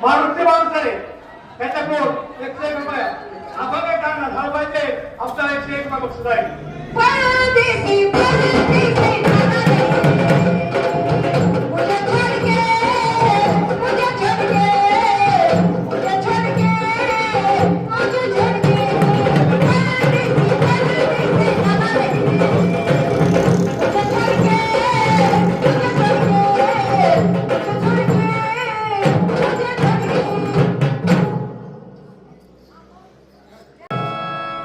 मारुती माणसाने त्याचा कोट एकशे एक रुपये आपण काय करणार झालं पाहिजे आपल्याला एकशे एक रुपये बक्षीस आहे.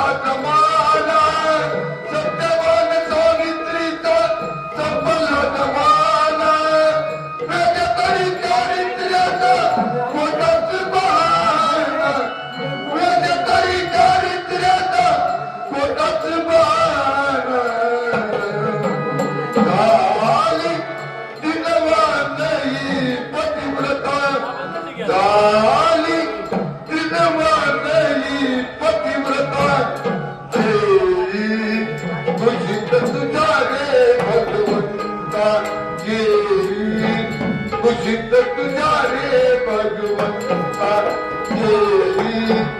Sakama. 그, 우리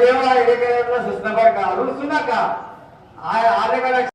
देवाला हे करायला सुचना बरं का रुसू नका. आले का